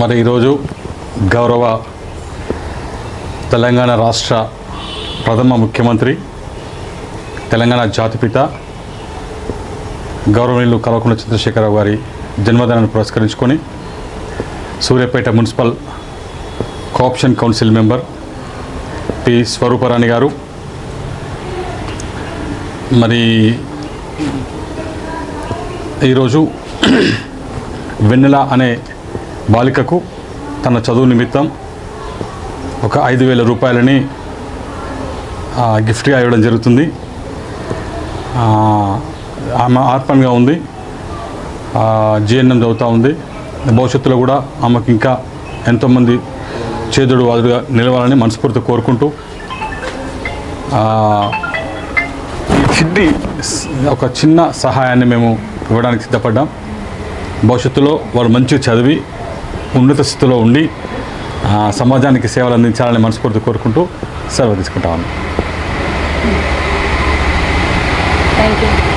మరి ఈరోజు గౌరవ తెలంగాణ రాష్ట్ర ప్రథమ ముఖ్యమంత్రి తెలంగాణ జాతిపిత గౌరవనీయులు కల్వకుంట్ల చంద్రశేఖరరావు గారి జన్మదినాన్ని పురస్కరించుకొని Suryapet municipal co-option council member P Swarupa Rani గారు. మరి ఈరోజు వెన్నెల అనే బాలికకు తన చదువు నిమిత్తం ఒక ఐదు వేల రూపాయలని గిఫ్ట్గా ఇవ్వడం జరుగుతుంది. ఆమె ఆర్పణగా ఉంది. జీర్ణం చదువుతూ ఉంది. భవిష్యత్తులో కూడా ఆమెకు ఇంకా ఎంతోమంది చేదుడు వాదుడుగా నిలవాలని మనస్ఫూర్తి కోరుకుంటూ ఆ, చిన్ని ఒక చిన్న సహాయాన్ని మేము ఇవ్వడానికి సిద్ధపడ్డాం. భవిష్యత్తులో వారు మంచిగా చదివి ఉన్నత స్థితిలో ఉండి సమాజానికి సేవలు అందించాలని మనస్ఫూర్తి కోరుకుంటూ సెలవు తీసుకుంటాను థ్యాంక్ యూ